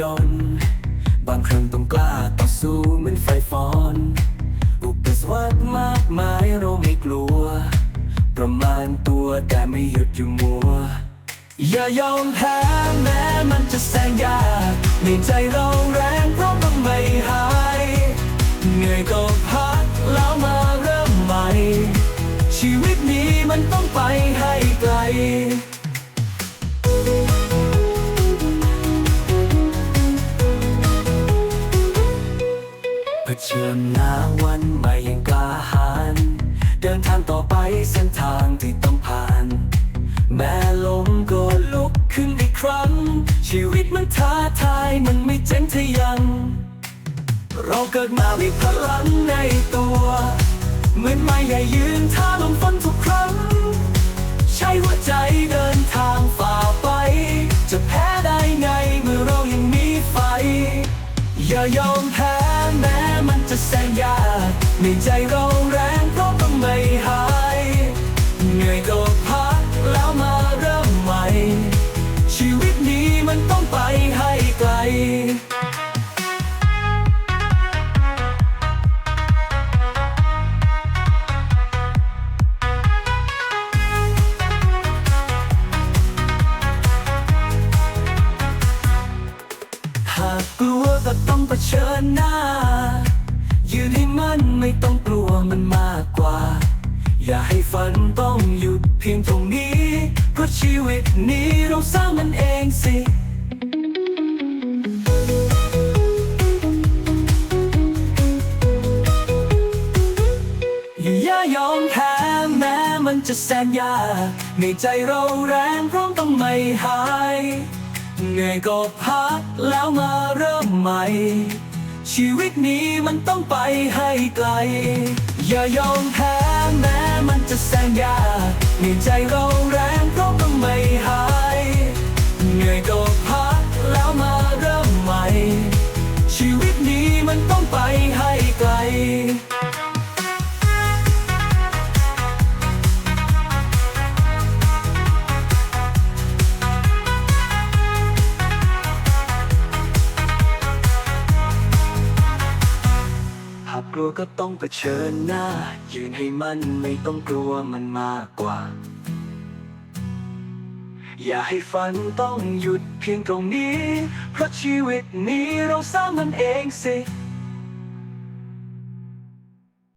ยนต์ บางครั้งต้องกล้าต่อสู้เหมือนไฟฟอน อุปสรรคมากมายเราไม่กลัว ประมาณตัวแต่ไม่หยุดอยู่มัว อย่ายอมแพ้แม้มันจะแสนยากในใจเราแรงเพราะต้องไม่หาย เหนื่อยก็พักแล้วมาเริ่มใหม่ ชีวิตนี้มันต้องไปให้ เผชิญหน้าวันใหม่ยังกล้าหาญเดินทางต่อไปเส้นทางที่ต้องผ่าน แม้ล้มก็ลุกขึ้นอีกครั้ง ชีวิตมันท้าทายมันไม่เจ๊งทะยัง เราเกิดมามีพลังในตัวเหมือนไม่ใหญ่ยืนท่าลมฝนทุกครั้ง ใช้หัวใจเดินทางฝ่าไป จะแพ้ได้ไงเมื่อเรายังมีไฟ อย่ายอมแพ้ ในใจเราแรงเพราะต้องไม่หายเหนื่อยก็พักแล้วมาเริ่มใหม่ ชีวิตนี้มันต้องไปให้ไกลหากกลัวก็ต้องเผชิญหน้า ยืนให้มันไม่ต้องกลัวมันมากกว่า อย่าให้ฝันต้องหยุดเพียงตรงนี้ เพราะชีวิตนี้เราสร้างมันเองสิอย่ายอมแพ้แม้มันจะแสนยากในใจเราแรงพร้อมต้องไม่หายเหนื่อยก็พักแล้วมาเริ่มใหม่ ชีวิตนี้มันต้องไปให้ไกล อย่ายอมแพ้แม้มันจะแสนยากในใจเรา กลัวก็ต้องเผชิญหน้า ยืนให้มันไม่ต้องกลัวมันมากกว่า อย่าให้ฝันต้องหยุดเพียงตรงนี้ เพราะชีวิตนี้เราสร้างมันเองสิ